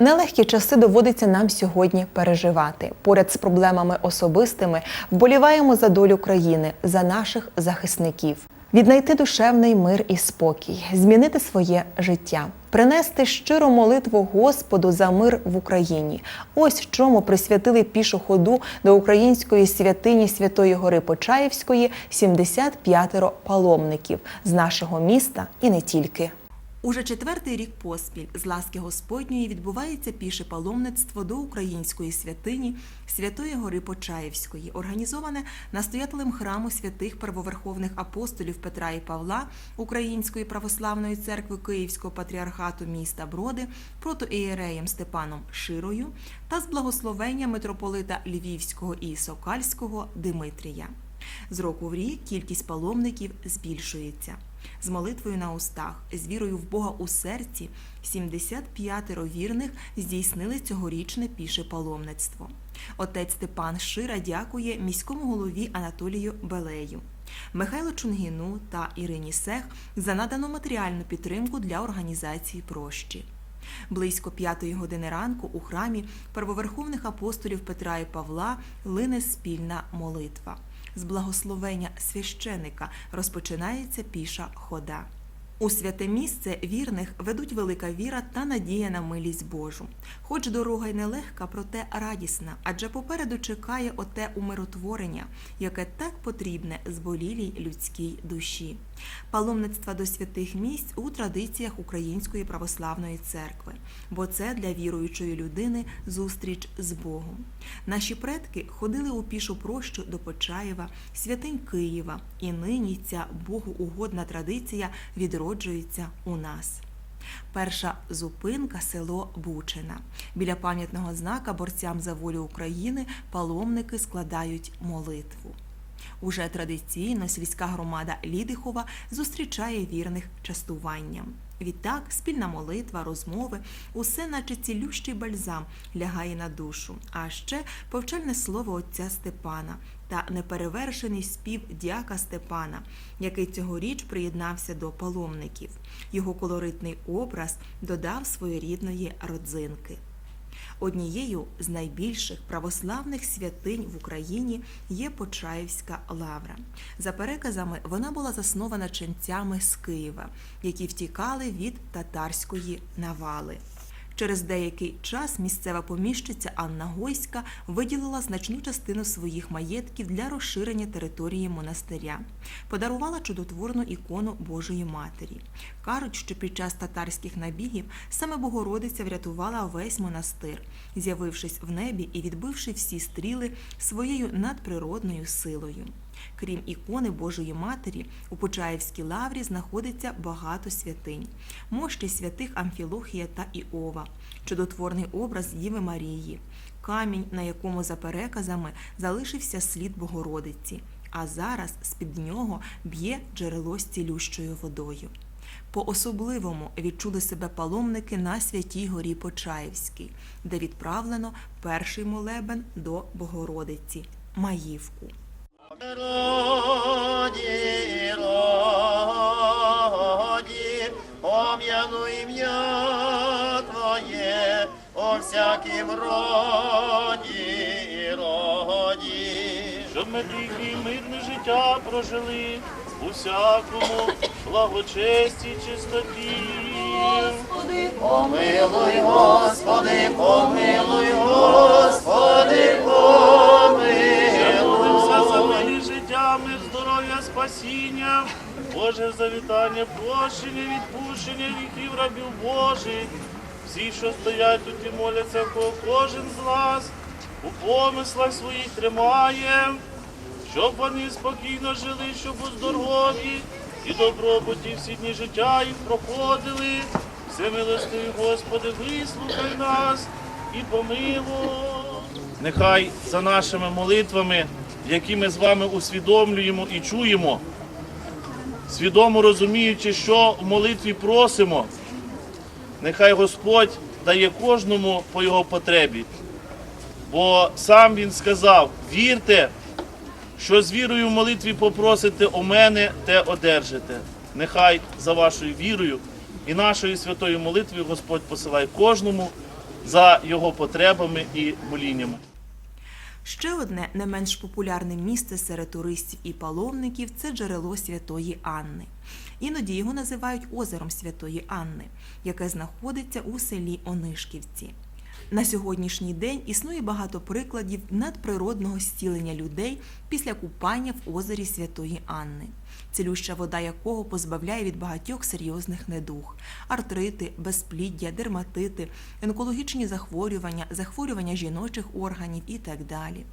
Нелегкі часи доводиться нам сьогодні переживати. Поряд з проблемами особистими вболіваємо за долю країни, за наших захисників. Віднайти душевний мир і спокій, змінити своє життя, принести щиру молитву Господу за мир в Україні. Ось чому присвятили пішу ходу до української святині Святої Гори Почаївської 75 паломників з нашого міста і не тільки. Уже четвертий рік поспіль з ласки Господньої відбувається піше паломництво до української святині Святої Гори Почаївської, організоване настоятелем храму святих первоверховних апостолів Петра і Павла Української православної церкви Київського патріархату міста Броди протоієреєм Степаном Широю та з благословення митрополита Львівського і Сокальського Димитрія. З року в рік кількість паломників збільшується. З молитвою на устах, з вірою в Бога у серці 75 вірних здійснили цьогорічне піше паломництво. Отець Степан Шира дякує міському голові Анатолію Белею, Михайлу Чунгіну та Ірині Сех за надану матеріальну підтримку для організації прощі. Близько п'ятої години ранку у храмі первоверховних апостолів Петра і Павла лине спільна молитва. З благословення священика розпочинається піша хода. У святе місце вірних ведуть велика віра та надія на милість Божу. Хоч дорога й нелегка, проте радісна, адже попереду чекає оте умиротворення, яке так потрібне зболілій людській душі. Паломництва до святих місць у традиціях Української православної церкви, бо це для віруючої людини зустріч з Богом. Наші предки ходили у пішу прощу до Почаєва, святинь Києва, і нині ця Богу угодна традиція відроджується у нас. Перша зупинка село Бучина. Біля пам'ятного знака борцям за волю України паломники складають молитву. Уже традиційно сільська громада Лідихова зустрічає вірних частуванням. Відтак, спільна молитва, розмови, усе, наче цілющий бальзам, лягає на душу. А ще повчальне слово отця Степана та неперевершений спів дяка Степана, який цьогоріч приєднався до паломників. Його колоритний образ додав своєрідної родзинки. Однією з найбільших православних святинь в Україні є Почаївська лавра. За переказами, вона була заснована ченцями з Києва, які втікали від татарської навали. Через деякий час місцева поміщиця Анна Гойська виділила значну частину своїх маєтків для розширення території монастиря, подарувала чудотворну ікону Божої Матері. Кажуть, що під час татарських набігів саме Богородиця врятувала весь монастир, з'явившись в небі і відбивши всі стріли своєю надприродною силою. Крім ікони Божої Матері, у Почаївській лаврі знаходиться багато святинь, мощі святих Амфілохія та Іова, чудотворний образ Діви Марії, камінь, на якому за переказами залишився слід Богородиці, а зараз з-під нього б'є джерело з цілющою водою. По-особливому відчули себе паломники на святій горі Почаївській, де відправлено перший молебен до Богородиці Маївку. Роді, роді, пом'яну ім'я Твоє, о всякім роді, роді. щоб ми тихе і мирне життя прожили у всякому благочесті, чистоті. Господи, Помилуй, Господи, помилуй, Господи, спасіння, Боже завітання, прощення, відпущення віків рабів Божих. Всі, що стоять тут і моляться, кожен з вас у помислах своїх тримає, щоб вони спокійно жили, щоб у здоров'ї і добробуті всі дні життя їх проходили. Всемилостивий Господи, вислухай нас і помилуй. Нехай за нашими молитвами, які ми з вами усвідомлюємо і чуємо, свідомо розуміючи, що в молитві просимо, нехай Господь дає кожному по його потребі. Бо сам Він сказав: вірте, що з вірою в молитві попросите у мене, те одержите. Нехай за вашою вірою і нашою святою молитвою Господь посилає кожному за його потребами і боліннями. Ще одне не менш популярне місце серед туристів і паломників це джерело Святої Анни. Іноді його називають озером Святої Анни, яке знаходиться у селі Онишківці. На сьогоднішній день існує багато прикладів надприродного зцілення людей після купання в озері Святої Анни, цілюща вода якого позбавляє від багатьох серйозних недуг: артрити, безпліддя, дерматити, онкологічні захворювання, захворювання жіночих органів і так далі.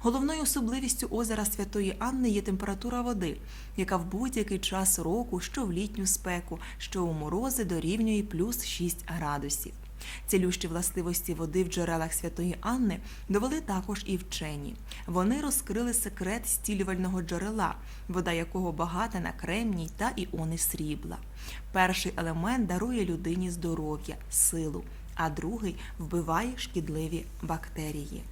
Головною особливістю озера Святої Анни є температура води, яка в будь-який час року, що в літню спеку, що у морози дорівнює плюс 6 градусів. Цілющі властивості води в джерелах Святої Анни довели також і вчені. Вони розкрили секрет стілювального джерела, вода якого багата на кремній та іони срібла. Перший елемент дарує людині здоров'я, силу, а другий вбиває шкідливі бактерії.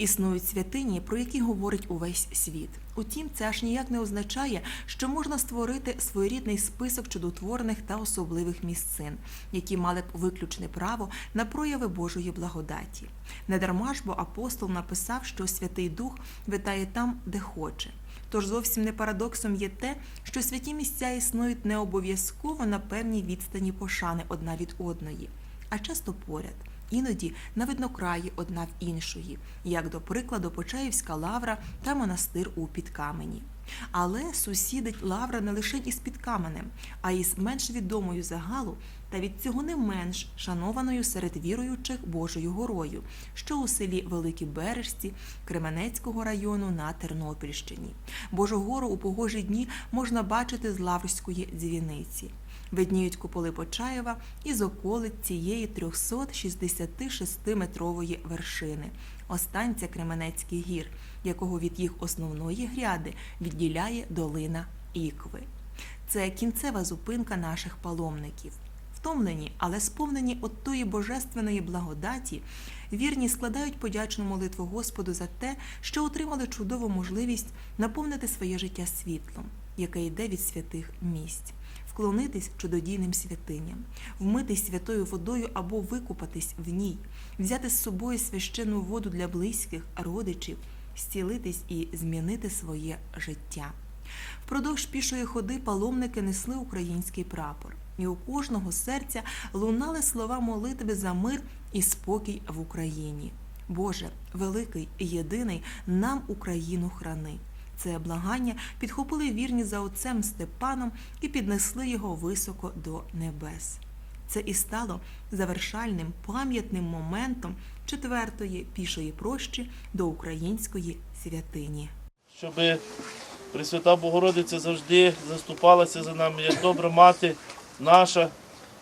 Існують святині, про які говорить увесь світ. Утім, це аж ніяк не означає, що можна створити своєрідний список чудотворних та особливих місцин, які мали б виключне право на прояви Божої благодаті. Недарма ж бо апостол написав, що Святий Дух витає там, де хоче. Тож зовсім не парадоксом є те, що святі місця існують не обов'язково на певній відстані пошани одна від одної, а часто поряд іноді на виднокраї одна в іншої, як до прикладу Почаївська лавра та монастир у Підкамені. Але сусідить лавра не лише із Підкаменем, а й з менш відомою загалу та від цього не менш шанованою серед віруючих Божою горою, що у селі Великі Бережці Кременецького району на Тернопільщині. Божу гору у погожі дні можна бачити з Лаврської дзвіниці. Видніють куполи Почаєва із околиць цієї 366-метрової вершини, останця Кременецьких гір, якого від їх основної гряди відділяє долина Ікви. Це кінцева зупинка наших паломників. Втомлені, але сповнені от тої божественної благодаті, вірні складають подячну молитву Господу за те, що отримали чудову можливість наповнити своє життя світлом, яке йде від святих місць вклонитись чудодійним святиням, вмитись святою водою або викупатись в ній, взяти з собою священну воду для близьких, родичів, зцілитись і змінити своє життя. Впродовж пішої ходи паломники несли український прапор, і у кожного серця лунали слова молитви за мир і спокій в Україні. Боже, великий і єдиний, нам Україну храни. Це благання підхопили вірні за отцем Степаном і піднесли його високо до небес. Це і стало завершальним пам'ятним моментом четвертої пішої прощі до української святині. щоб Пресвята Богородиця завжди заступалася за нами, як добра мати наша,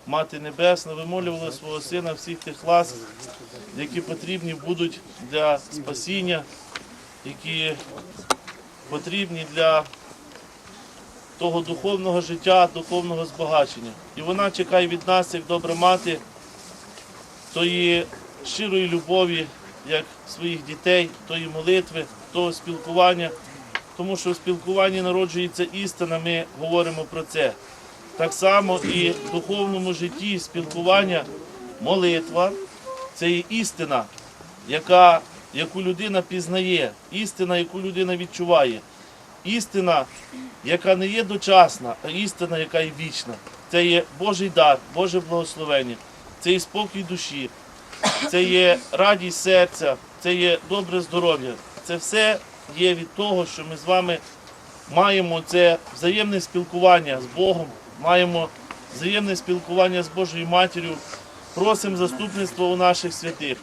Мати Небесна, вимолювала свого сина всіх тих ласк, які потрібні будуть для спасіння, які потрібні для того духовного життя, духовного збагачення. І вона чекає від нас, як добра мати, тої щирої любові, як своїх дітей, тої молитви, того спілкування. Тому що в спілкуванні народжується істина, ми говоримо про це. Так само і в духовному житті спілкування, молитва це є істина, яка, яку людина пізнає, істина, яку людина відчуває. Істина, яка не є дочасна, а істина, яка є вічна. Це є Божий дар, Боже благословення, це є спокій душі, це є радість серця, це є добре здоров'я. Це все є від того, що ми з вами маємо це взаємне спілкування з Богом, маємо взаємне спілкування з Божою Матір'ю. Просимо заступництва у наших святих.